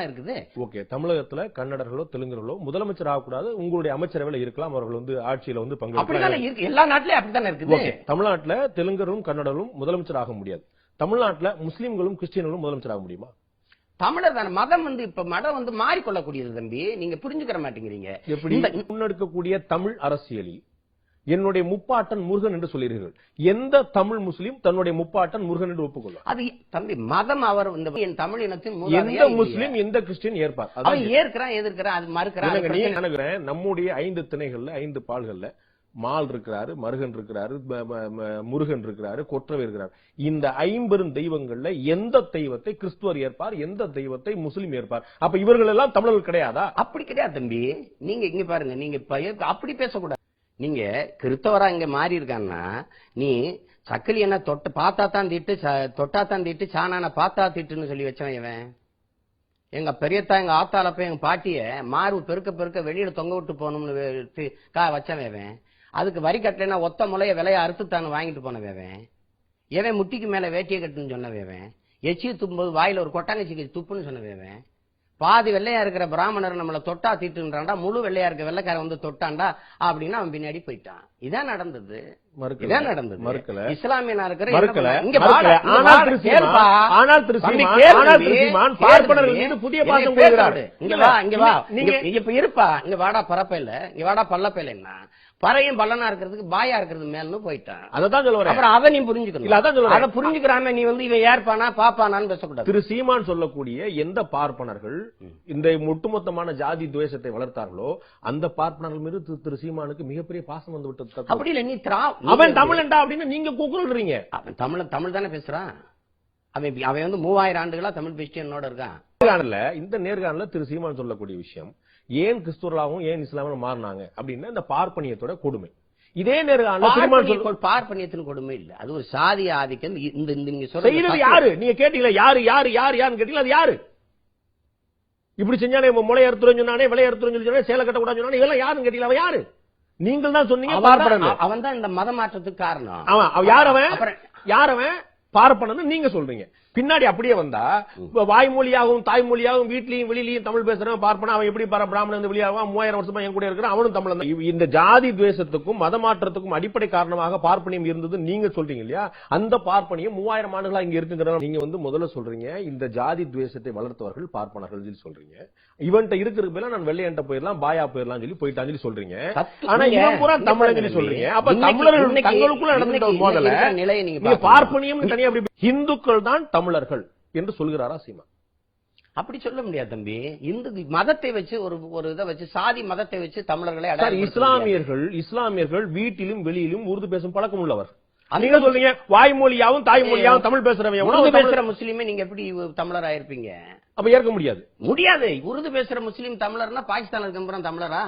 இருக்குது. ஓகே தமிழகத்துல கன்னடர்களோ தெலுங்கர்களோ முதலமைச்சர் ஆகக்கூடாது உங்களுடைய அமைச்சரவையில இருக்கலாம் அவர்கள் வந்து ஆட்சியில வந்து இருக்கு. எல்லா நாட்டிலயும் அப்படித்தானே இருக்குது. ஓகே தமிழ்நாட்டுல தெலுங்கரும் கன்னடரும் முதலமைச்சர் ஆக முடியாது. தமிழ்நாட்டுல முஸ்லீம்களும் கிறிஸ்டியன்களும் முதலமைச்சர் ஆக முடியுமா? தமிழர் தானே. மதம் வந்து இப்ப மதம் வந்து மாறிக்கொள்ளக்கூடியது தம்பி. நீங்க புரிஞ்சுக்கிற மாட்டேங்கிறீங்க. எப்படி? முன்னெடுக்கக்கூடிய தமிழ் அரசியலில் என்னுடைய முப்பாட்டன் முருகன் என்று சொல்கிறீர்கள் எந்த தமிழ் முஸ்லீம் தன்னுடைய முப்பாட்டன் முருகன் என்று ஒப்புக்கொள்வார்? அது தம்பி மதம் அவர் இந்த என் தமிழ் இனத்தின் எந்த? முஸ்லீம் எந்த கிறிஸ்டியன் ஏற்பார்? அவன் ஏற்கிறான் எதிர்க்கிறான் அது மறுக்கிறான் அது இல்லைங்க, நீ பிரச்சனை. நினைக்கிறேன் நம்முடைய ஐந்து திணைகள்ல ஐந்து பால்கள்ல மால் இருக்கிறாரு மருகன் இருக்கிறாரு முருகன் இருக்கிறாரு கொற்றவை இருக்கிறார். இந்த ஐம்பெரும் தெய்வங்கள்ல எந்த தெய்வத்தை கிறிஸ்துவர் ஏற்பார் எந்த தெய்வத்தை முஸ்லிம் ஏற்பார்? அப்ப இவர்கள் எல்லாம் தமிழர்கள் கிடையாதா? அப்படி கிடையாது தம்பி. நீங்க இங்க பாருங்க நீங்க அப்படி பேசக்கூடாது. நீங்க கிறிஸ்தவரா இங்க மாறி இருக்கான்னா நீ சக்கிலி என்ன தொட்டு பார்த்தா தான் திட்டு ச- தொட்டா தான் தீட்டு சாணான பார்த்தா திட்டுன்னு சொல்லி வச்சவன் இவன். எங்க பெரியத்தா எங்க ஆத்தால போய் எங்க பாட்டிய மார்பு பெருக்க பெருக்க வெளியில தொங்க விட்டு போகணும்னு கா வச்சவன் இவன். அதுக்கு வரி கட்டலைன்னா ஒத்த முளைய விலைய அறுத்துத்தான்னு வாங்கிட்டு போனவேவன் எவன் முட்டிக்கு மேல வேட்டியை கட்டுன்னு சொன்னவன் இவன். எச்சி துப்பும்போது வாயில ஒரு கொட்டாங்கச்சிக்கு துப்புன்னு சொன்ன இவன். பாதி வெள்ளையா இருக்கிற பிராமணர் நம்மளை தொட்டா தீட்டுன்றான்டா முழு வெள்ளையா இருக்க வெள்ளைக்காரன் வந்து தொட்டான்டா அப்படின்னு அவன் பின்னாடி போயிட்டான். இதான் நடந்தது. மறுக்கல. இதான் நடந்தது. மறுக்கல. இஸ்லாமியனா இருக்கிற மறுக்கல. இங்க ஆனால் ஆனால் ஆனால் பார்ப்பனர்கள். மீது புதிய பாசம் கொள்கிறார். இங்க வா இங்க வா. இங்க இப்ப இருப்பா. இங்க வாடா பரப்பையில. இங்க வாடா பறையும் பல்லனா இருக்கிறதுக்கு பாயா இருக்கிறது மேல்னு போயிட்டான். அதத்தான் சொல்ல வரேன் அப்புறம் அதை நீ இல்ல, புரிஞ்சுக்கணும் அதான் சொல்றேன். அதை புரிஞ்சுக்கிறாம நீ வந்து இவன் ஏற்பானா பாப்பானான்னு பேசக்கூடாது. திரு சீமான் சொல்லக்கூடிய எந்த பார்ப்பனர்கள் இந்த ஒட்டுமொத்தமான ஜாதி துவேஷத்தை வளர்த்தார்களோ அந்த பார்ப்பனர்கள் மீது திரு- சீமானுக்கு மிகப்பெரிய பாசம் வந்து விட்டது. அப்படி இல்ல நீ திரா அவன் தமிழன்டா அப்படின்னு நீங்க கூக்குறீங்க அவன் தமிழ் தமிழ் தானே பேசுறான். அவன் அவன் வந்து மூவாயிரம் ஆண்டுகளா தமிழ் பேசிட்டு என்னோட இருக்கான் இந்த நேர்காணல்ல திரு சீமான் சொல்லக்கூடிய விஷயம் ஏன் கிறிஸ்துவர்களாகவும் ஏன் இஸ்லாமும் மாறினாங்க அப்படின்னா இந்த பார்ப்பனியத்தோட கொடுமை. இதே கொ- பார்ப்பனியத்தின் கொடுமை இல்ல. அது ஒரு சாதி ஆதிக்கம். இந்த நீங்க சொல்றது யாரு? நீங்க கேட்டீங்களா யாரு யாரு யாரு யாருன்னு கேட்டீங்களா அது யாரு? இப்படி செஞ்சானே முளை அறுத்துறேன்னு சொன்னானே விலை அறுத்துறேன்னு சொன்னானே சேலை கட்டக்கூடாதுன்னு சொன்னானே இதெல்லாம் யாருன்னு கேட்டீங்களா அவன் யாரு? நீங்கள் தான் சொன்னீங்க பார்ப்பனன் அவன் தான் இந்த மத மாற்றத்துக்கு காரணம் அவன் யார் அவன்? யார் அவன்? பார்ப்பனன்னு நீங்க சொல்றீங்க. பின்னாடி அப்படியே வந்தா வாய்மொழியாகவும் தாய்மொழியாகவும் வீட்லயும் வெளியிலயும் தமிழ் பேசுறவன் பார்ப்பன அவன் எப்படி பர பிராமணன் வெளியாகும் மூவாயிரம் வருஷமா என் கூட இருக்கிறான் அவனும் தமிழ் தான். இவ்- இந்த ஜாதி துவேஷத்துக்கும் மத மாற்றத்துக்கும் அடிப்படை காரணமாக பார்ப்பனியம் இருந்தது நீங்க சொல்றீங்க இல்லையா? அந்த பார்ப்பனியம் மூவாயிரம் ஆண்டுகளா இங்க இருக்குங்கிற நீங்க வந்து முதல்ல சொல்றீங்க இந்த ஜாதி துவேஷத்தை வளர்த்தவர்கள் பார்ப்பனர்கள் சொல்றீங்க. இவன்ட்ட இருக்கிறதுக்கு பதிலா நான் வெள்ளையன்ட்ட போயிடலாம் பாயா போயிடலாம் சொல்லி போயிட்டான்னு சொல்லி சொல்றீங்க. ஆனா இவன் பூரா தமிழன் சொல்றீங்க. அப்ப தமிழர்கள் தங்களுக்குள்ள நடந்துட்ட மோதல இருக்கிற. பார்ப்பனியம் தனியா இந்துக்கள் தான் தமிழர்கள் என்று சொல்கிறாரா சீமா அப்படி சொல்ல முடியாது தம்பி. இந்து மதத்தை வச்சு ஒரு ஒரு இதை வச்சு சாதி மதத்தை வச்சு தமிழர்களை. இஸ்லாமியர்கள் இஸ்லாமியர்கள் வீட்டிலும் வெளியிலும் உருது பேசும் பழக்கம் உள்ளவர் நீங்க சொல்றீங்க வாய்மொழியாவும் தாய்மொழியாவும் தமிழ் பேசுறவன் எவனோ உருது பேசுற முஸ்லீமே நீங்க எப்படி தமிழரா இருப்பீங்க அப்ப ஏற்க முடியாது. முடியாது. உருது பேசுற முஸ்லீம் தமிழர்னா பாகிஸ்தான் இருக்க தமிழரா?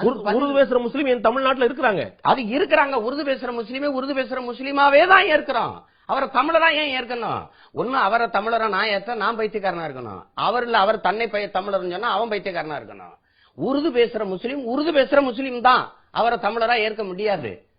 உருது- பேசுற முஸ்லீம் என் தமிழ்நாட்டுல இருக்கிறாங்க. அது இருக்கிறாங்க. உருது பேசுற முஸ்லீமே உருது பேசுற முஸ்லீமாவே தான் ஏற்கிறோம். அவரை தமிழரா ஏன் ஏற்கணும்? ஒண்ணு அவரை தமிழரா நான் ஏத்த நான் பைத்தியக்காரனா இருக்கணும். அவர் இல்ல அவர் தன்னை பைய தமிழர்னு சொன்னா அவன் பைத்தியக்காரனா இருக்கணும். உருது பேசுற முஸ்லீம் உருது பேசுற முஸ்லீம் தான். அவரை தமிழரா ஏற்க முடியாது.